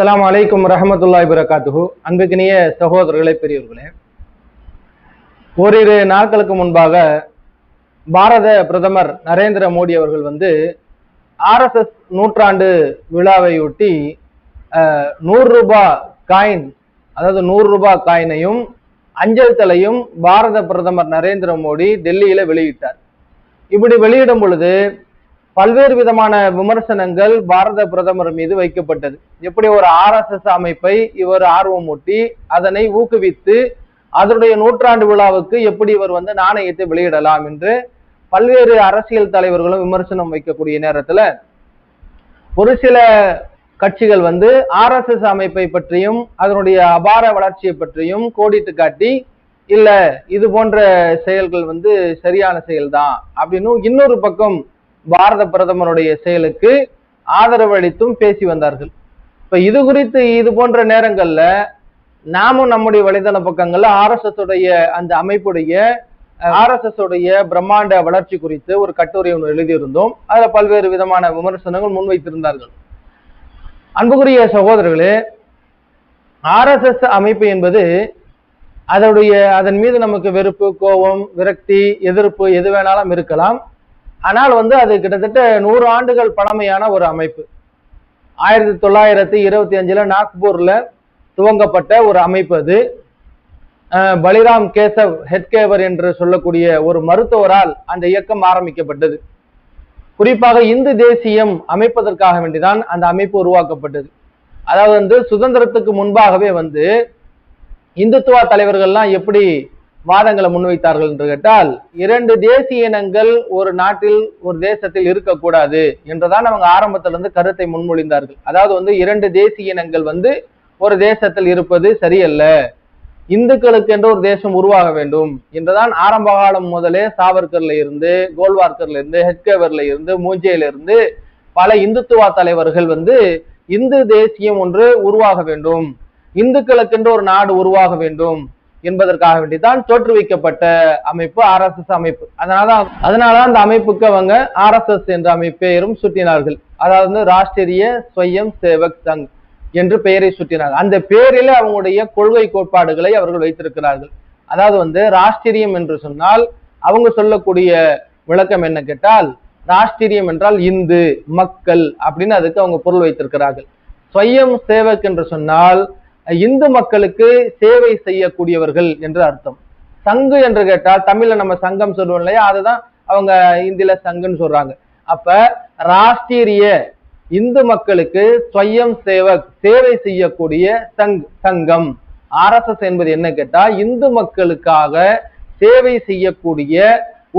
அஸ்லாம் அலைக்கும் ரஹமத்துல்லாய் பிரகாத்துஹு அன்புக்கினிய சகோதரர்களே பெரியவர்களே ஓரிரு நாட்களுக்கு முன்பாக பாரத பிரதமர் நரேந்திர மோடி அவர்கள் வந்து ஆர்எஸ்எஸ் நூற்றாண்டு விழாவையொட்டி நூறு ரூபாய் காயின் அதாவது நூறு ரூபாய் காயினையும் அஞ்சல் தலையும் பாரத பிரதமர் நரேந்திர மோடி டெல்லியில வெளியிட்டார். இப்படி வெளியிடும் பொழுது பல்வேறு விதமான விமர்சனங்கள் பாரத பிரதமர் மீது வைக்கப்பட்டது. எப்படி ஒரு ஆர்எஸ்எஸ் அமைப்பை இவர் ஆர்வமூட்டி அதனை ஊக்குவித்து அதனுடைய நூற்றாண்டு விழாவுக்கு எப்படி இவர் வந்து நாணயத்தை வெளியிடலாம் என்று பல்வேறு அரசியல் தலைவர்களும் விமர்சனம் வைக்கக்கூடிய நேரத்துல ஒரு சில கட்சிகள் வந்து ஆர்எஸ்எஸ் அமைப்பை பற்றியும் அதனுடைய அபார வளர்ச்சியை பற்றியும் கோடிட்டு காட்டி இல்ல இது போன்ற செயல்கள் வந்து சரியான செயல்தான் அப்படின்னு இன்னொரு பக்கம் பாரத பிரதமருடைய செயலுக்கு ஆதரவு அளித்தும் பேசி வந்தார்கள். இப்ப இது குறித்து இது போன்ற நேரங்கள்ல நாமும் நம்முடைய வலைதள பக்கங்கள்ல ஆர்எஸ்எஸ் உடைய அந்த அமைப்புடைய ஆர்எஸ்எஸ் உடைய பிரம்மாண்ட வளர்ச்சி குறித்து ஒரு கட்டுரை ஒன்று எழுதியிருந்தோம். அதுல பல்வேறு விதமான விமர்சனங்கள் முன்வைத்திருந்தார்கள். அன்புக்குரிய சகோதரர்களே ஆர்எஸ்எஸ் அமைப்பு என்பது அதனுடைய அதன் மீது நமக்கு வெறுப்பு கோபம் விரக்தி எதிர்ப்பு எது வேணாலும் இருக்கலாம். ஆனால் வந்து அது கிட்டத்தட்ட நூறு ஆண்டுகள் பழமையான ஒரு அமைப்பு. ஆயிரத்தி தொள்ளாயிரத்தி இருபத்தி அஞ்சுல நாக்பூர்ல துவங்கப்பட்ட ஒரு அமைப்பு அது. அஹ், பலிராம் கேசவ் ஹெட்கேவர் என்று சொல்லக்கூடிய ஒரு மருத்துவரால் அந்த இயக்கம் ஆரம்பிக்கப்பட்டது. குறிப்பாக இந்து தேசியம் அமைப்பதற்காக வேண்டிதான் அந்த அமைப்பு உருவாக்கப்பட்டது. அதாவது வந்து சுதந்திரத்துக்கு முன்பாகவே வந்து இந்துத்துவ தலைவர்கள்லாம் எப்படி வாதங்களை முன்வைத்தார்கள் என்று கேட்டால் இரண்டு தேசிய இனங்கள் ஒரு நாட்டில் ஒரு தேசத்தில் இருக்கக்கூடாது என்றுதான் அவங்க ஆரம்பத்திலிருந்து கருத்தை முன்மொழிந்தார்கள். அதாவது வந்து இரண்டு தேசிய இனங்கள் வந்து ஒரு தேசத்தில் இருப்பது சரியல்ல. இந்துக்களுக்கு என்று ஒரு தேசம் உருவாக வேண்டும் என்றுதான் ஆரம்ப காலம் முதலே சாவர்கர்ல இருந்து கோல்வார்கர்ல இருந்து ஹெட்கேவர்ல இருந்து மூஞ்சேல இருந்து பல இந்துத்துவ தலைவர்கள் வந்து இந்து தேசியம் ஒன்று உருவாக வேண்டும். இந்துக்களுக்கென்று ஒரு நாடு உருவாக வேண்டும். என்பதற்காக வேண்டிதான் தோற்றுவிக்கப்பட்ட அமைப்பு ஆர்எஸ்எஸ் அமைப்பு. அதனாலதான் அதனாலதான் அந்த அமைப்புக்கு அவங்க ஆர்எஸ்எஸ் என்ற அமைப்பெயரும் சுட்டினார்கள். அதாவது வந்து ராஷ்டிரிய ஸ்வயம் சேவக் சங் என்று பெயரை சுட்டினார் அந்த பெயரில் அவங்களுடைய கொள்கை கோட்பாடுகளை அவர்கள் வைத்திருக்கிறார்கள். அதாவது வந்து ராஷ்டிரியம் என்று சொன்னால் அவங்க சொல்லக்கூடிய விளக்கம் என்ன கேட்டால் ராஷ்டிரியம் என்றால் இந்து மக்கள் அப்படின்னு அதுக்கு அவங்க பொருள் வைத்திருக்கிறார்கள். ஸ்வயம் சேவக் என்று சொன்னால் இந்து மக்களுக்கு சேவை செய்யக்கூடியவர்கள் என்று அர்த்தம். சங்கு என்று கேட்டால் தமிழ்ல நம்ம சங்கம் சொல்லுவோம் இல்லையா? அதுதான் அவங்க இந்தியில சங்குன்னு சொல்றாங்க. அப்ப ராஷ்டிரிய இந்து மக்களுக்கு ஸ்வயம் சேவக் சேவை செய்யக்கூடிய சங் சங்கம். ஆர்எஸ்எஸ் என்பது என்ன கேட்டா இந்து மக்களுக்காக சேவை செய்யக்கூடிய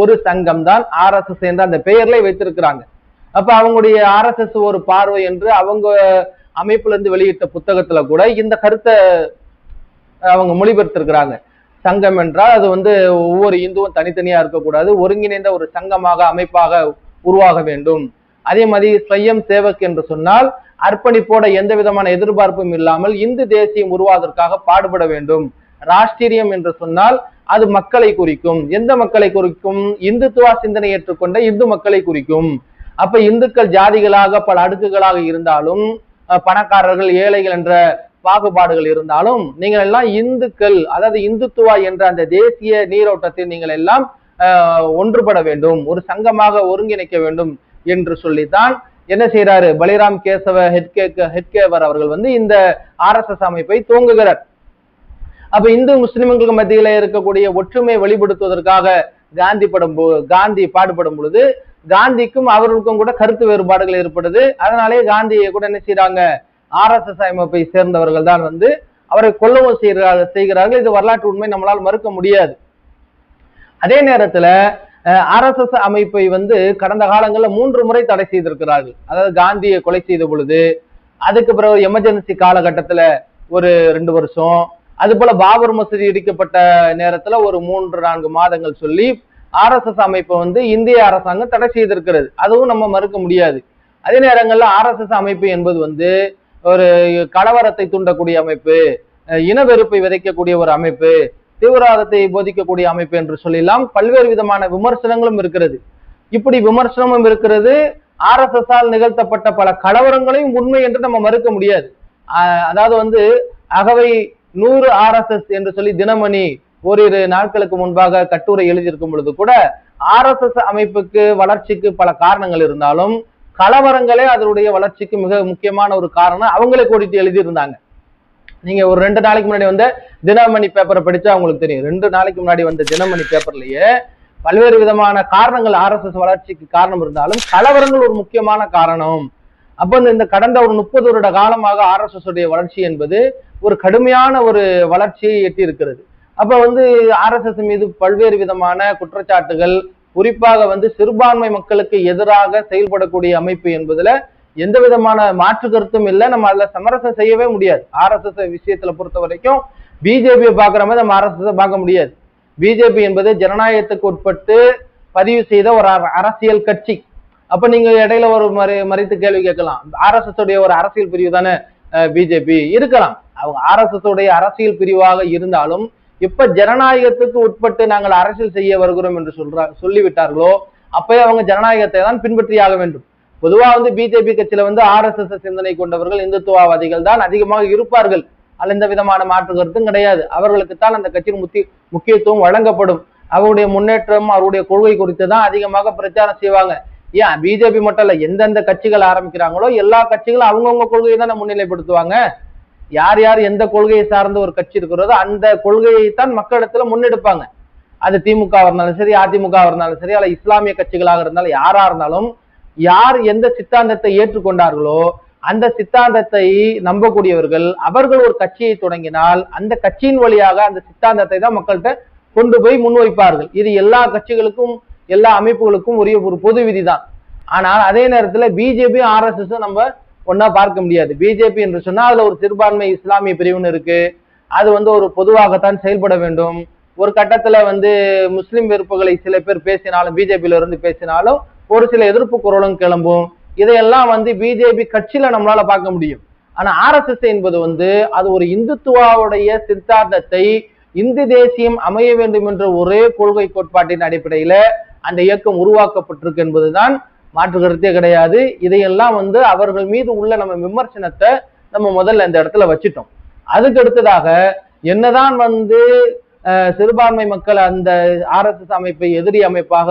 ஒரு சங்கம் தான் ஆர்எஸ்எஸ் என்ற அந்த பெயர்ல வைத்திருக்கிறாங்க. அப்ப அவங்களுடைய ஆர்எஸ்எஸ் ஒரு பார்வை என்று அவங்க அமைப்புல இருந்து வெளியிட்ட புத்தகத்துல கூட இந்த கருத்தை அவங்க மொழிபெயர்த்திருக்கிறாங்க. சங்கம் என்றால் அது வந்து ஒவ்வொரு இந்துவும் தனித்தனியா இருக்கக்கூடாது ஒருங்கிணைந்த ஒரு சங்கமாக அமைப்பாக உருவாக வேண்டும். அதே மாதிரி ஸ்வயம் சேவக் என்று சொன்னால் அர்ப்பணிப்போட எந்த விதமான எதிர்பார்ப்பும் இல்லாமல் இந்து தேசியம் உருவாவதற்காக பாடுபட வேண்டும். ராஷ்டிரியம் என்று சொன்னால் அது மக்களை குறிக்கும். எந்த மக்களை குறிக்கும்? இந்துத்துவ சிந்தனை ஏற்றுக்கொண்ட இந்து மக்களை குறிக்கும். அப்ப இந்துக்கள் ஜாதிகளாக பல அடுக்குகளாக இருந்தாலும் பணக்காரர்கள் ஏழைகள் என்ற பாகுபாடுகள் இருந்தாலும் நீங்கள் எல்லாம் இந்துக்கள் அதாவது இந்துத்துவா என்ற அந்த தேசிய நீரோட்டத்தில் நீங்கள் எல்லாம் ஒன்றுபட வேண்டும் ஒரு சங்கமாக ஒருங்கிணைக்க வேண்டும் என்று சொல்லித்தான் என்ன செய்யறாரு பலிராம் கேசவ ஹெட்கே ஹெட்கேவர் அவர்கள் வந்து இந்த ஆர் எஸ் எஸ் அமைப்பை துவங்குகிறார். அப்ப இந்து முஸ்லிம்களுக்கு மத்தியில இருக்கக்கூடிய ஒற்றுமை வெளிப்படுத்துவதற்காக காந்தி படம் போ- காந்தி பாடுபடும் பொழுது காந்திக்கும் அவர்களுக்கும் கூட கருத்து வேறுபாடுகள் ஏற்படுது. அதனாலே காந்தியை கூட என்ன செய்யறாங்க ஆர்எஸ்எஸ் அமைப்பை சேர்ந்தவர்கள் தான் வந்து அவரை கொல்லவும் செய்கிறார்கள் செய்கிறார்கள். இது வரலாற்று உண்மை நம்மளால் மறுக்க முடியாது. அதே நேரத்துல ஆர்எஸ்எஸ் அமைப்பை வந்து கடந்த காலங்களில் மூன்று முறை தடை செய்திருக்கிறார்கள். அதாவது காந்தியை கொலை செய்த பொழுது அதுக்கு பிறகு எமர்ஜென்சி காலகட்டத்துல ஒரு ரெண்டு வருஷம் அது போல பாபர் மசூதி இடிக்கப்பட்ட நேரத்துல ஒரு மூன்று நான்கு மாதங்கள் சொல்லி ஆர்எஸ்எஸ் அமைப்பை வந்து இந்திய அரசாங்கம் தடை செய்திருக்கிறது. அதுவும் நம்ம மறுக்க முடியாது. அதே நேரங்களில் ஆர்எஸ்எஸ் அமைப்பு என்பது வந்து ஒரு கலவரத்தை தூண்டக்கூடிய அமைப்பு இனவெறுப்பை இன வெறுப்பை விதைக்கக்கூடிய ஒரு அமைப்பு தீவிரவாதத்தை போதிக்கக்கூடிய அமைப்பு என்று சொல்லலாம் பல்வேறு விதமான விமர்சனங்களும் இருக்கிறது. இப்படி விமர்சனமும் இருக்கிறது. ஆர்எஸ்எஸ் ஆல் நிகழ்த்தப்பட்ட பல கலவரங்களையும் உண்மை என்று நம்ம மறுக்க முடியாது. அதாவது வந்து அகவை நூறு ஆர்எஸ்எஸ் என்று சொல்லி தினமணி ஓரிரு நாட்களுக்கு முன்பாக கட்டுரை எழுதியிருக்கும் பொழுது கூட ஆர்எஸ்எஸ் அமைப்புக்கு வளர்ச்சிக்கு பல காரணங்கள் இருந்தாலும் கலவரங்களே அதனுடைய வளர்ச்சிக்கு மிக முக்கியமான ஒரு காரணம் அவங்களே கூட்டிட்டு எழுதியிருந்தாங்க. நீங்க ஒரு ரெண்டு நாளைக்கு முன்னாடி வந்த தினமணி பேப்பரை படிச்சா உங்களுக்கு தெரியும். ரெண்டு நாளைக்கு முன்னாடி வந்த தினமணி பேப்பர்லயே பல்வேறு விதமான காரணங்கள் ஆர்எஸ்எஸ் வளர்ச்சிக்கு காரணம் இருந்தாலும் கலவரங்கள் ஒரு முக்கியமான காரணம். அப்ப இந்த- இந்த கடந்த ஒரு முப்பது வருட காலமாக ஆர்எஸ்எஸ் உடைய வளர்ச்சி என்பது ஒரு கடுமையான ஒரு வளர்ச்சியை எட்டி இருக்கிறது அப்ப வந்து ஆர்எஸ்எஸ் மீது பல்வேறு விதமான குற்றச்சாட்டுகள் குறிப்பாக வந்து சிறுபான்மை மக்களுக்கு எதிராக செயல்படக்கூடிய அமைப்பு என்பதுல எந்த விதமான மாற்று கருத்தும் இல்லை. நம்ம அதுல சமரசம் செய்யவே முடியாது. ஆர்எஸ்எஸ் விஷயத்துல பொறுத்த வரைக்கும் பிஜேபியை பாக்குற மாதிரி நம்ம ஆர்எஸ்எஸ் பார்க்க முடியாது. பிஜேபி என்பது ஜனநாயகத்துக்கு உட்பட்டு பதிவு செய்த ஒரு அரசியல் கட்சி. அப்ப நீங்க இடையில ஒரு மறை மறைத்து கேள்வி கேட்கலாம். ஆர்எஸ்எஸ் உடைய ஒரு அரசியல் பிரிவு தானே பிஜேபி இருக்கலாம். அவங்க ஆர்எஸ்எஸ் உடைய அரசியல் பிரிவாக இருந்தாலும் இப்ப ஜனநாயகத்துக்கு உட்பட்டு நாங்கள் அரசியல் செய்ய வருகிறோம் என்று சொல்ற சொல்லிவிட்டார்களோ அப்பயே அவங்க ஜனநாயகத்தை தான் பின்பற்றியாக வேண்டும். பொதுவா வந்து பிஜேபி கட்சியில வந்து ஆர் எஸ் எஸ் சிந்தனை கொண்டவர்கள் இந்துத்துவவாதிகள் தான் அதிகமாக இருப்பார்கள். அல்ல எந்த விதமான மாற்று கருத்தும் கிடையாது. அவர்களுக்கு தான் அந்த கட்சியின் முக்கிய முக்கியத்துவம் வழங்கப்படும். அவருடைய முன்னேற்றம் அவருடைய கொள்கை குறித்து தான் அதிகமாக பிரச்சாரம் செய்வாங்க. ஏன்? பிஜேபி மட்டும் இல்ல எந்தெந்த கட்சிகள் ஆரம்பிக்கிறாங்களோ எல்லா கட்சிகளும் அவங்கவுங்க கொள்கையை தானே முன்னிலைப்படுத்துவாங்க? யார் யார் எந்த கொள்கையை சார்ந்த ஒரு கட்சி இருக்கிறதோ அந்த கொள்கையை தான் மக்களிடத்துல முன்னெடுப்பாங்க. அது திமுக இருந்தாலும் சரி அதிமுக இருந்தாலும் சரி அல்ல இஸ்லாமிய கட்சிகளாக இருந்தாலும் யாரா இருந்தாலும் யார் எந்த சித்தாந்தத்தை ஏற்றுக்கொண்டார்களோ அந்த சித்தாந்தத்தை நம்பக்கூடியவர்கள் அவர்கள் ஒரு கட்சியை தொடங்கினால் அந்த கட்சியின் வழியாக அந்த சித்தாந்தத்தை தான் மக்கள்கிட்ட கொண்டு போய் முன்வைப்பார்கள். இது எல்லா கட்சிகளுக்கும் எல்லா அமைப்புகளுக்கும் ஒரே ஒரு பொது விதிதான். ஆனால் அதே நேரத்துல பிஜேபி ஆர்எஸ்எஸும் நம்ம ஒன்னா பார்க்க முடியாது. பிஜேபி என்று சொன்னா அதுல ஒரு சிறுபான்மை இஸ்லாமிய பிரிவுன்னு இருக்கு. அது வந்து ஒரு பொதுவாகத்தான் செயல்பட வேண்டும். ஒரு கட்டத்துல வந்து முஸ்லிம் வெறுப்புகளை சில பேர் பேசினாலும் பிஜேபியில இருந்து பேசினாலும் ஒரு சில எதிர்ப்பு குரலும் கிளம்பும். இதையெல்லாம் வந்து பிஜேபி கட்சியில நம்மளால பார்க்க முடியும். ஆனா ஆர்எஸ்எஸ் என்பது வந்து அது ஒரு இந்துத்துவாவுடைய சித்தாந்தத்தை இந்து தேசியம் அமைய வேண்டும் என்ற ஒரே கொள்கை கோட்பாட்டின் அடிப்படையில அந்த இயக்கம் உருவாக்கப்பட்டிருக்கு என்பதுதான் மாற்று கருத்தே கிடையாது. இதையெல்லாம் வந்து அவர்கள் மீது உள்ள நம்ம விமர்சனத்தை நம்ம முதல்ல இந்த இடத்துல வச்சுட்டோம். அதுக்கு அடுத்ததாக என்னதான் வந்து சிறுபான்மை மக்கள் அந்த ஆர்எஸ்எஸ் அமைப்பை எதிரி அமைப்பாக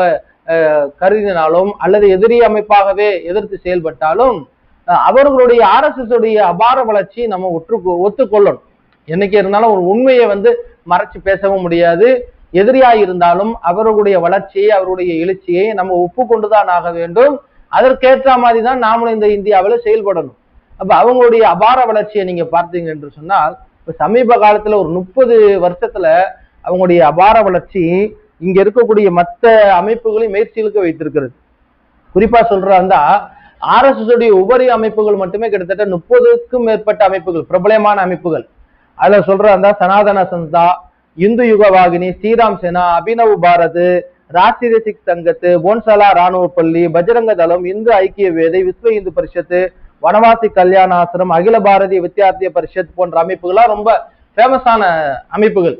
அஹ், கருதினாலும் அல்லது எதிரி அமைப்பாகவே எதிர்த்து செயல்பட்டாலும் அவர்களுடைய ஆர்எஸ்எஸ் உடைய அபார வளர்ச்சி நம்ம ஒற்று ஒத்துக்கொள்ளணும். என்னைக்கு இருந்தாலும் ஒரு உண்மையை வந்து மறைச்சு பேசவும் முடியாது. எதிரியாயிருந்தாலும் அவர்களுடைய வளர்ச்சியை அவருடைய எழுச்சியை நம்ம ஒப்புக்கொண்டுதான் ஆக வேண்டும். அதற்கேற்ற மாதிரி தான் நாமளும் இந்த இந்தியாவில் செயல்படணும். அப்ப அவங்களுடைய அபார வளர்ச்சியை நீங்க பார்த்தீங்க என்று சொன்னால் இப்ப சமீப காலத்துல ஒரு முப்பது வருஷத்துல அவங்களுடைய அபார வளர்ச்சி இங்க இருக்கக்கூடிய மற்ற அமைப்புகளையும் முயற்சிகளுக்க வைத்திருக்கிறது. குறிப்பா சொல்றாருந்தா ஆர்எஸ்எஸ் உடைய உபரி அமைப்புகள் மட்டுமே கிட்டத்தட்ட முப்பதுக்கும் மேற்பட்ட அமைப்புகள் பிரபலமான அமைப்புகள். அதுல சொல்றாருந்தா சனாதன சந்தா இந்து யுகவாகினி ஸ்ரீராம் சேனா அபினவ் பாரத் ராஷ்டிரிய சிக் சங்கத்து போன்சலா ராணுவ பள்ளி பஜரங்க தளம் இந்து ஐக்கிய வேதை விஸ்வ இந்து பரிஷத்து வனவாசி கல்யாண ஆசிரம் அகில பாரதிய வித்யார்த்திய பரிஷத் போன்ற அமைப்புகள்லாம் ரொம்ப ஃபேமஸான அமைப்புகள்.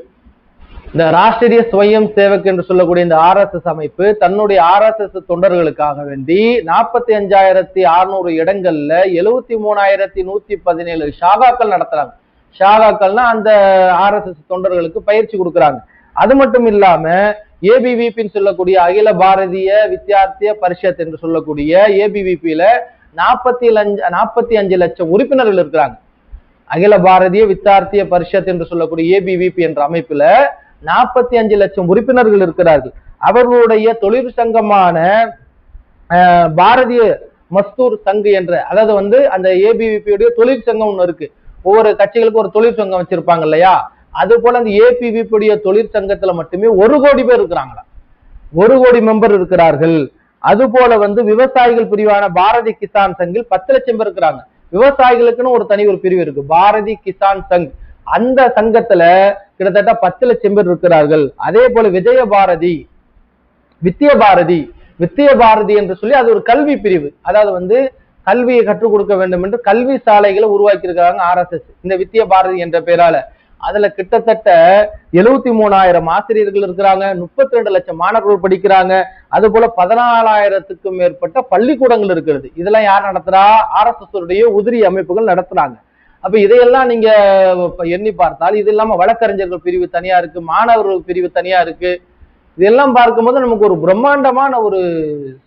இந்த ராஷ்டிரிய ஸ்வயம் சேவக் என்று சொல்லக்கூடிய இந்த ஆர்எஸ்எஸ் அமைப்பு தன்னுடைய ஆர்எஸ்எஸ் தொண்டர்களுக்காக வேண்டி நாற்பத்தி அஞ்சாயிரத்தி அறுநூறு இடங்கள்ல எழுவத்தி மூணாயிரத்தி நூத்தி பதினேழு ஷாகாக்கள் நடத்துறாங்க. ஷாகாக்கள்னா அந்த ஆர்எஸ்எஸ் தொண்டர்களுக்கு பயிற்சி கொடுக்குறாங்க. அது மட்டும் இல்லாம ஏபிவிபின்னு சொல்லக்கூடிய அகில பாரதிய வித்தியார்த்திய பரிஷத் என்று சொல்லக்கூடிய ஏபிவிபியில நாற்பத்தி அஞ்சு நாற்பத்தி அஞ்சு லட்சம் உறுப்பினர்கள் இருக்கிறாங்க. அகில பாரதிய வித்தார்த்திய பரிஷத் என்று சொல்லக்கூடிய ஏபிவிபி என்ற அமைப்புல நாற்பத்தி அஞ்சு லட்சம் உறுப்பினர்கள் இருக்கிறார்கள். அவர்களுடைய தொழிற்சங்கமான பாரதிய மஸ்தூர் சங்கு என்ற அதாவது வந்து அந்த ஏபிவிபியுடைய தொழிற்சங்கம் ஒன்று இருக்கு. ஒவ்வொரு கட்சிகளுக்கு ஒரு தொழிற்சங்கம் வச்சிருப்பாங்க இல்லையா? அது போல அந்த ஏபிவிபி தொழிற்சங்கத்துல மட்டுமே ஒரு கோடி பேர் இருக்கிறாங்களா ஒரு கோடி மெம்பர் இருக்கிறார்கள். அது போல வந்து விவசாயிகள் பிரிவான பாரதி கிசான் சங்கில் பத்து லட்சம் பேர் இருக்கிறாங்க. விவசாயிகளுக்குன்னு ஒரு தனி ஒரு பிரிவு இருக்கு. பாரதி கிசான் சங். அந்த சங்கத்துல கிட்டத்தட்ட பத்து லட்சம் பேர் இருக்கிறார்கள். அதே போல விஜய பாரதி வித்திய பாரதி வித்திய பாரதி என்று சொல்லி அது ஒரு கல்வி பிரிவு. அதாவது வந்து கல்வியை கற்றுக் கொடுக்க வேண்டும் என்று கல்வி சாலைகளை உருவாக்கி ஆர்எஸ்எஸ் இந்த வித்திய பாரதி என்ற பெயரால. அதுல கிட்டத்தட்ட எழுபத்தி மூணாயிரம் ஆசிரியர்கள் இருக்கிறாங்க முப்பத்தி ரெண்டு லட்சம் மாணவர்கள் படிக்கிறாங்க. அது போல பதினாலாயிரத்துக்கும் மேற்பட்ட பள்ளிக்கூடங்கள் இருக்கிறது. இதெல்லாம் யார் நடத்துறா? ஆர்எஸ்எஸ்டைய உதிரி அமைப்புகள் நடத்துறாங்க. அப்ப இதையெல்லாம் நீங்க எண்ணி பார்த்தால் இது இல்லாம வழக்கறிஞர்கள் பிரிவு தனியா இருக்கு மாணவர்கள் பிரிவு தனியா இருக்கு. இதெல்லாம் பார்க்கும்போது நமக்கு ஒரு பிரம்மாண்டமான ஒரு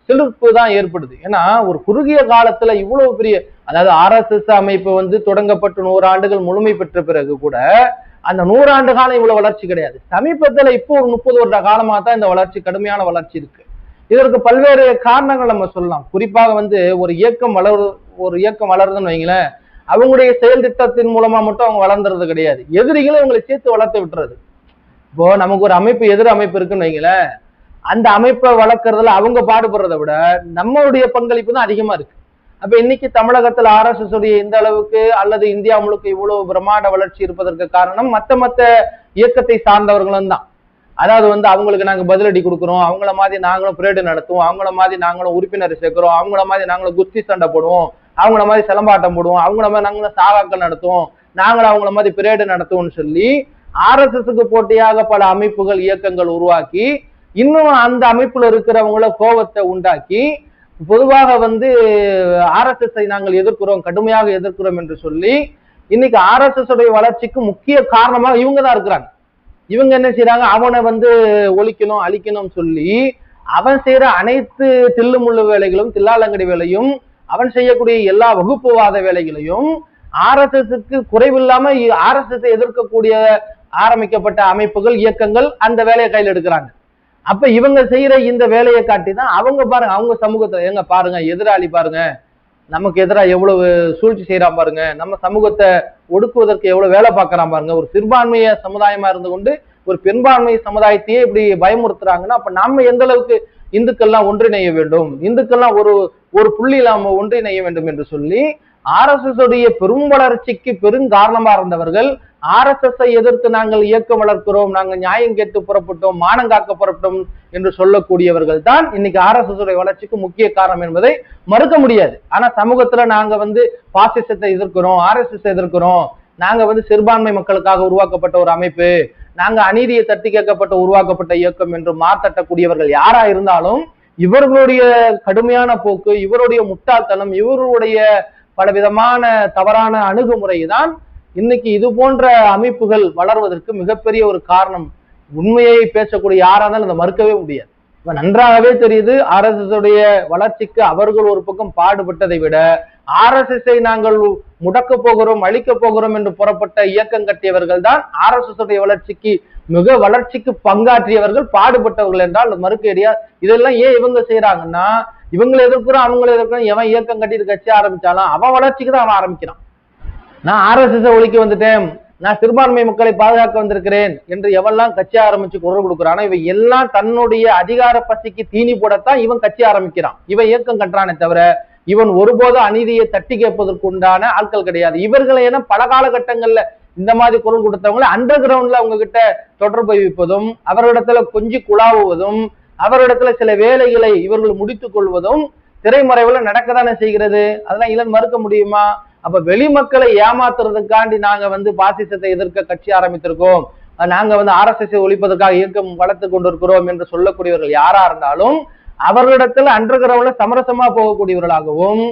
சிலிர்ப்பு தான் ஏற்படுது. ஏன்னா ஒரு குறுகிய காலத்துல இவ்வளவு பெரிய அதாவது ஆர்எஸ்எஸ் அமைப்பு வந்து தொடங்கப்பட்டு நூறு ஆண்டுகள் முழுமை பெற்ற பிறகு கூட அந்த நூறாண்டு காலம் இவ்வளவு வளர்ச்சி கிடையாது. சமீபத்துல இப்போ ஒரு முப்பது வருட காலமா தான் இந்த வளர்ச்சி கடுமையான வளர்ச்சி இருக்கு. இதற்கு பல்வேறு காரணங்கள் நம்ம சொல்லலாம். குறிப்பாக வந்து ஒரு இயக்கம் வளர் ஒரு இயக்கம் வளருதுன்னு வைங்களேன் அவங்களுடைய செயல் திட்டத்தின் மூலமா மட்டும் அவங்க வளர்ந்துறது கிடையாது. எதிரிகளும் இவங்களை சேர்த்து வளர்த்து விட்டுறது. இப்போ நமக்கு ஒரு அமைப்பு எதிர் அமைப்பு இருக்குன்னு வைங்களேன் அந்த அமைப்பை வளர்க்கறதுல அவங்க பாடுபடுறதை விட நம்மளுடைய பங்களிப்பு தான் அதிகமா இருக்கு. அப்ப இன்னைக்கு தமிழகத்துல ஆர்எஸ்எஸ் உடைய இந்த அளவுக்கு அல்லது இந்தியா முழுக்க இவ்வளவு பிரம்மாண்ட வளர்ச்சி இருப்பதற்கு காரணம் மத்த மத்த இயக்கத்தை சார்ந்தவர்களும் தான். அதாவது வந்து அவங்களுக்கு நாங்க பதிலடி கொடுக்குறோம் அவங்கள மாதிரி நாங்களும் பிரேடு நடத்துவோம் அவங்கள மாதிரி நாங்களும் உறுப்பினர் சேர்க்கிறோம் அவங்கள மாதிரி நாங்களும் குஸ்தி சண்டை போடுவோம் அவங்கள மாதிரி சிலம்பாட்டம் போடுவோம் அவங்கள மாதிரி நாங்களும் சாவாக்கள் நடத்துவோம் நாங்களும் அவங்கள மாதிரி பிரேடு நடத்துவோம்னு சொல்லி ஆர்எஸ்எஸ்க்கு போட்டியாக பல அமைப்புகள் இயக்கங்கள் உருவாக்கி இன்னும் அந்த அமைப்புல இருக்கிறவங்கள கோபத்தை உண்டாக்கி பொதுவாக வந்து ஆர்எஸ்எஸ்ஐ நாங்கள் எதிர்க்கிறோம் கடுமையாக எதிர்க்கிறோம் என்று சொல்லி இன்னைக்கு ஆர்எஸ்எஸ் உடைய வளர்ச்சிக்கு முக்கிய காரணமாக இவங்க தான் இருக்கிறாங்க. இவங்க என்ன செய்யறாங்க அவனை வந்து ஒழிக்கணும் அழிக்கணும் சொல்லி அவன் செய்யற அனைத்து தில்லுமுள்ளு வேலைகளும் தில்லாலங்கடி வேலையும் அவன் செய்யக்கூடிய எல்லா வகுப்புவாத வேலைகளையும் ஆர்எஸ்எஸ்க்கு குறைவில்லாம ஆர்எஸ்எஸ் எதிர்க்கக்கூடிய ஆரம்பிக்கப்பட்ட அமைப்புகள் இயக்கங்கள் அந்த வேலையை கையில் எடுக்கிறாங்க. அப்ப இவங்க செய்யற இந்த வேலையை காட்டி தான் அவங்க பாருங்க அவங்க சமூகத்துல எங்க பாருங்க எதிராளி பாருங்க. நமக்கு எதிராக எவ்வளவு சூழ்ச்சி செய்யறான் பாருங்க. நம்ம சமூகத்தை ஒடுக்குவதற்கு எவ்வளவு வேலை பார்க்கறான் பாருங்க. ஒரு சிறுபான்மைய சமுதாயமா இருந்து கொண்டு ஒரு பெரும்பான்மை சமுதாயத்தையே இப்படி பயமுறுத்துறாங்கன்னா அப்ப நம்ம எந்த அளவுக்கு இந்துக்கள்லாம் ஒன்றிணைய வேண்டும்? இந்துக்கள்லாம் ஒரு ஒரு புள்ளியில் நாம ஒன்றிணைய வேண்டும் என்று சொல்லி ஆர்எஸ்எஸ் உடைய பெரும் வளர்ச்சிக்கு பெருங்காரணமா இருந்தவர்கள் ஆர்எஸ்எஸ் எதிர்த்து நாங்கள் இயக்கம் வளர்க்கிறோம் நாங்கள் நியாயம் கேட்டு புறப்பட்டோம் மானம் காக்க புறப்பட்டோம் என்று சொல்லக்கூடியவர்கள் தான் இன்னைக்கு ஆர்எஸ்எஸ் உடைய வளர்ச்சிக்கு முக்கிய காரணம் என்பதை மறுக்க முடியாது. ஆனா சமூகத்துல நாங்க வந்து பாசிசத்தை எதிர்க்கிறோம் ஆர்எஸ்எஸ் எதிர்க்கிறோம். நாங்க வந்து சிறுபான்மை மக்களுக்காக உருவாக்கப்பட்ட ஒரு அமைப்பு நாங்க அநீதியை தட்டி கேட்கப்பட்ட உருவாக்கப்பட்ட இயக்கம் என்று மாத்தட்டக்கூடியவர்கள் யாரா இருந்தாலும் இவர்களுடைய கடுமையான போக்கு இவருடைய முட்டாள்தனம் இவருடைய பலவிதமான தவறான அணுகுமுறை தான் இன்னைக்கு இது போன்ற அமைப்புகள் வளர்வதற்கு மிகப்பெரிய ஒரு காரணம் உண்மையை பேசக்கூடிய யாரா இருந்தாலும் அதை மறுக்கவே முடியாது. இப்ப நன்றாகவே தெரியுது ஆர்எஸ்எஸ் வளர்ச்சிக்கு அவர்கள் ஒரு பக்கம் பாடுபட்டதை விட ஆர்எஸ்எஸ் ஐ நாங்கள் முடக்க போகிறோம் அழிக்க போகிறோம் என்று புறப்பட்ட இயக்கம் கட்டியவர்கள் தான் ஆர்எஸ்எஸ் உடைய வளர்ச்சிக்கு மிக வளர்ச்சிக்கு பங்காற்றியவர்கள் பாடுபட்டவர்கள் என்றால் மறுக்க இடையா இதெல்லாம் ஏன் இவங்க செய்யறாங்கன்னா இவங்களை எதிர்க்கிறோம் அவங்களை எதிர்க்கிறோம் எவன் இயக்கம் கட்டிட்டு கட்சி ஆரம்பிச்சாலும் அவன் வளர்ச்சிக்கு தான் அவன் ஆரம்பிக்கிறான். நான் ஆர்எஸ்எஸ் ஒழிக்க வந்துட்டேன். நான் சிறுபான்மை மக்களை பாதுகாக்க வந்திருக்கிறேன் என்று எவெல்லாம் கட்சி ஆரம்பிச்சு குரல் கொடுக்குறானோ இவன் எல்லாம் தன்னுடைய அதிகார பசிக்கு தீனி போடத்தான் இவன் கட்சி ஆரம்பிக்கிறான். இவன் இயக்கம் கட்டுறானே தவிர இவன் ஒருபோதும் அநீதியை தட்டி கேட்பதற்கு உண்டான ஆட்கள் கிடையாது. இவர்களை என பல காலகட்டங்கள்ல இந்த மாதிரி குரல் கொடுத்தவங்களை அண்டர் கிரவுண்ட்ல அவங்க கிட்ட தொடர்பு வைப்பதும் அவரிடத்துல கொஞ்சி குழாவுவதும் அவரிடத்துல சில வேலைகளை இவர்கள் முடித்துக் கொள்வதும் திரைமறைவுல நடக்கதானே செய்கிறது? அதெல்லாம் இளன் மறுக்க முடியுமா? அப்ப வெளி மக்களை ஏமாத்துறதுக்காண்டி நாங்க வந்து பாசிசத்தை எதிர்க்க கட்சி ஆரம்பித்திருக்கோம். நாங்க வந்து ஆர்எஸ்எஸ் ஒழிப்பதற்காக இயக்கம் வளர்த்து கொண்டிருக்கிறோம் என்று சொல்லக்கூடியவர்கள் யாரா இருந்தாலும் அவர்களிடத்துல அண்டர் கிரவுண்ட்ல சமரசமா போகக்கூடியவர்களாகவும்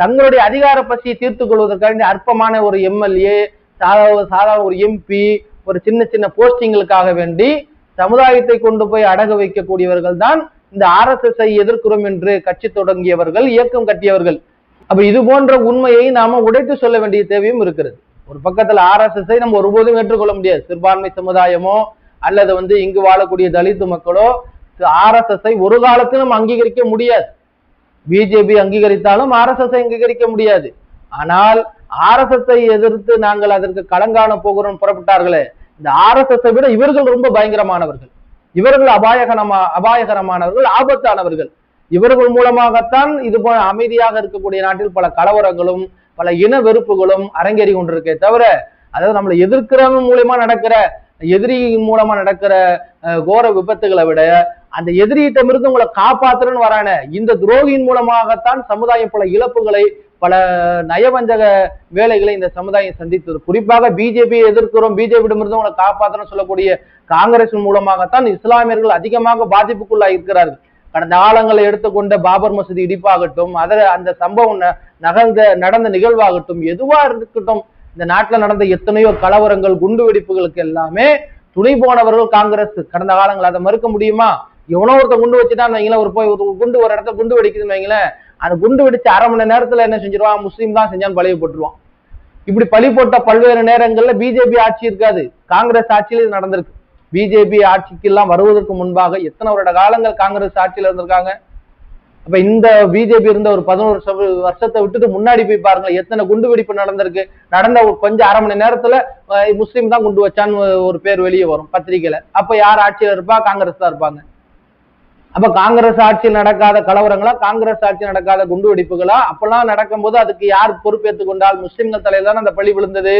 தங்களுடைய அதிகார பசியை தீர்த்து கொள்வதற்காண்டி அற்பமான ஒரு எம்எல்ஏ சாதாரண சாதாரண ஒரு எம்பி ஒரு சின்ன சின்ன போஸ்டிங்களுக்காக வேண்டி சமுதாயத்தை கொண்டு போய் அடகு வைக்கக்கூடியவர்கள் தான் இந்த ஆர்எஸ்எஸ் ஐ எதிர்க்கிறோம் என்று கட்சி தொடங்கியவர்கள் இயக்கம் கட்டியவர்கள். அப்ப இது போன்ற உண்மையை நாம உடைத்து சொல்ல வேண்டிய தேவையும் இருக்கிறது. ஒரு பக்கத்துல ஆர்எஸ்எஸ் ஐ நம்ம ஒருபோதும் ஏற்றுக்கொள்ள முடியாது. சிறுபான்மை சமுதாயமோ அல்லது வந்து இங்கு வாழக்கூடிய தலித்து மக்களோ ஆர்எஸ்எஸ் ஐ ஒரு காலத்திலும் அங்கீகரிக்க முடியாது. பிஜேபி அங்கீகரித்தாலும் ஆர்எஸ்எஸ் ஐ அங்கீகரிக்க முடியாது. ஆனால் ஆர்எஸ்எஸ் ஐ எதிர்த்து நாங்கள் அதற்கு களங்காண போகிறோம் புறப்பட்டார்களே இந்த ஆர்எஸ்எஸ் விட இவர்கள் ரொம்ப பயங்கரமானவர்கள். இவர்கள் அபாயகரமா அபாயகரமானவர்கள் ஆபத்தானவர்கள். இவர்கள் மூலமாகத்தான் இது போல அமைதியாக இருக்கக்கூடிய நாட்டில் பல கலவரங்களும் பல இன வெறுப்புகளும் அரங்கேறி கொண்டிருக்கே தவிர அதாவது நம்மளை எதிர்க்கிறவங்க மூலியமா நடக்கிற எதிரி மூலமா நடக்கிற கோர விபத்துகளை விட அந்த எதிரியிட்டமிருந்து உங்களை காப்பாத்துறன்னு வரான இந்த துரோகியின் மூலமாகத்தான் சமுதாயம் பல இழப்புகளை பல நயவஞ்சக வேலைகளை இந்த சமுதாயம் சந்தித்தது. குறிப்பாக பிஜேபியை எதிர்க்கிறோம் பிஜேபியிடமிருந்து உங்களை காப்பாற்றணும் சொல்லக்கூடிய காங்கிரஸ் மூலமாகத்தான் இஸ்லாமியர்கள் அதிகமாக பாதிப்புக்குள்ளாக இருக்கிறார்கள் கடந்த ஆழங்களை எடுத்துக்கொண்ட பாபர் மசூதி இடிப்பாகட்டும் அதில் அந்த சம்பவம் நகர்ந்த நடந்த நிகழ்வாகட்டும் எதுவா இருக்கட்டும் இந்த நாட்டில் நடந்த எத்தனையோ கலவரங்கள் குண்டு வெடிப்புகளுக்கு எல்லாமே துணை போனவர்கள் காங்கிரஸ். கடந்த காலங்கள் அதை மறுக்க முடியுமா? எவனோ ஒருத்த குண்டு வச்சுட்டான்னு வைங்களேன் ஒரு போய் ஒரு குண்டு ஒரு இடத்த குண்டு வெடிக்குதுன்னு வைங்களேன் அந்த குண்டு வெடிச்சு அரை மணி நேரத்துல என்ன செஞ்சிருவான் முஸ்லீம் தான் செஞ்சான்னு பழைய போட்டுருவான். இப்படி பழி போட்ட பல்வேறு நேரங்கள்ல பிஜேபி ஆட்சி இருக்காது. காங்கிரஸ் ஆட்சியில் இது நடந்திருக்கு. பிஜேபி ஆட்சிக்கு எல்லாம் வருவதற்கு முன்பாக எத்தனை வருட காலங்கள் காங்கிரஸ் ஆட்சியில இருந்திருக்காங்க? அப்ப இந்த பிஜேபி இருந்த ஒரு பதினோரு வருஷத்தை விட்டுட்டு முன்னாடி போய் பாருங்களேன் எத்தனை குண்டு வெடிப்பு நடந்திருக்கு? நடந்த ஒரு கொஞ்சம் அரை மணி நேரத்துல முஸ்லீம் தான் குண்டு வச்சான்னு ஒரு பேர் வெளியே வரும் பத்திரிக்கையில அப்ப யார் ஆட்சியில இருப்பா? காங்கிரஸ் தான் இருப்பாங்க. அப்ப காங்கிரஸ் ஆட்சியில் நடக்காத கலவரங்களா? காங்கிரஸ் ஆட்சி நடக்காத குண்டு வெடிப்புகளா அப்பெல்லாம் நடக்கும்போது அதுக்கு யார் பொறுப்பேற்றுக் கொண்டால் முஸ்லிம்கள் தலையில தானே அந்த பழி விழுந்தது?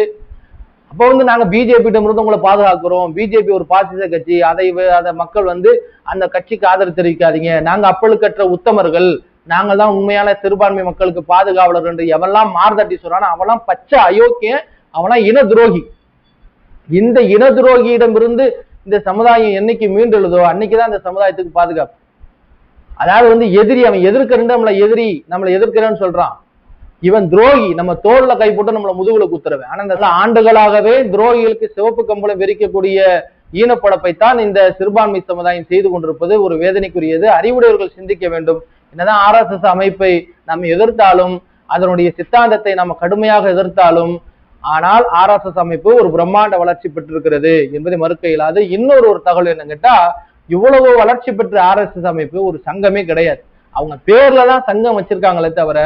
அப்போ வந்து நாங்க பிஜேபி இருந்து உங்களை பாதுகாக்கிறோம். பிஜேபி ஒரு பாசிச கட்சி. அதை அதை மக்கள் வந்து அந்த கட்சிக்கு ஆதரவு தெரிவிக்காதீங்க. நாங்க அப்பழுக்கற்ற உத்தமர்கள். நாங்கள் தான் உண்மையான சிறுபான்மை மக்களுக்கு பாதுகாவலர் என்று எவெல்லாம் மார்தட்டி சொல்றானோ அவெல்லாம் பச்சை அயோக்கியன் அவனா இன துரோகி. இந்த இன துரோகியிடமிருந்து இந்த சமுதாயம் என்னைக்கு மீண்டெழுதோ அன்னைக்குதான் இந்த சமுதாயத்துக்கு பாதுகாப்பு. அதாவது வந்து எதிரி அவன் எதிர்க்கிறன்னு நம்மளை எதிரி நம்மளை எதிர்க்கிறேன்னு சொல்றான். இவன் துரோகி. நம்ம தோல்ல கை போட்டு நம்மள முதுகுல குத்துறவன். ஆனா இந்த ஆண்டுகளாகவே துரோகிகளுக்கு சிவப்பு கம்பளம் விரிக்கக்கூடிய ஈனப்படப்பை தான் இந்த சிறுபான்மை சமுதாயம் செய்து கொண்டிருப்பது ஒரு வேதனைக்குரியது. அறிவுடையவர்கள் சிந்திக்க வேண்டும். என்னதான் ஆர்எஸ்எஸ் அமைப்பை நம்ம எதிர்த்தாலும் அதனுடைய சித்தாந்தத்தை நம்ம கடுமையாக எதிர்த்தாலும் ஆனால் ஆர்எஸ்எஸ் அமைப்பு ஒரு பிரம்மாண்ட வளர்ச்சி பெற்றிருக்கிறது என்பதை மறுக்க இயலாது. இன்னொரு ஒரு தகவல் என்ன கேட்டா இவ்வளவு வளர்ச்சி பெற்ற ஆர்எஸ்எஸ் அமைப்பு ஒரு சங்கமே கிடையாது. அவங்க பேர்ல தான் சங்கம் வச்சிருக்காங்களே தவிர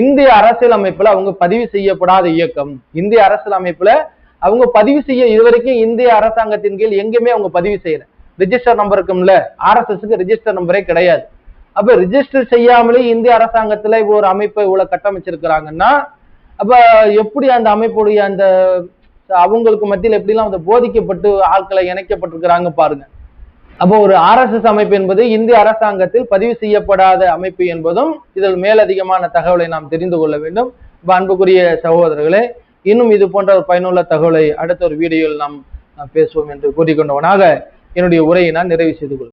இந்திய அரசியல் அமைப்புல அவங்க பதிவு செய்யப்படாத இயக்கம். இந்திய அரசியல் அமைப்புல அவங்க பதிவு செய்ய இதுவரைக்கும் இந்திய அரசாங்கத்தின் கீழ் எங்கேயுமே அவங்க பதிவு செய்யல. ரிஜிஸ்டர் நம்பர் இருக்கும்ல ஆர்எஸ்எஸ்க்கு ரிஜிஸ்டர் நம்பரே கிடையாது. அப்ப ரிஜிஸ்டர் செய்யாமலே இந்திய அரசாங்கத்துல ஒரு அமைப்பை இவ்வளவு கட்டமைச்சிருக்கிறாங்கன்னா அப்ப எப்படி அந்த அமைப்புடைய அந்த அவங்களுக்கு மத்தியில் எப்படிலாம் அந்த போதிக்கப்பட்டு ஆட்களை இணைக்கப்பட்டிருக்கிறாங்க பாருங்க. அப்போ ஒரு ஆர்எஸ்எஸ் அமைப்பு என்பது இந்திய அரசாங்கத்தில் பதிவு செய்யப்படாத அமைப்பு என்பதும் இதில் மேலதிகமான தகவலை நாம் தெரிந்து கொள்ள வேண்டும். அன்புக்குரிய சகோதரர்களே இன்னும் இது போன்ற ஒரு பயனுள்ள தகவலை அடுத்த ஒரு வீடியோவில் நாம் நாம் பேசுவோம் என்று கூறிக்கொண்டவனாக என்னுடைய உரையை நான் நிறைவு செய்து கொள்கிறேன்.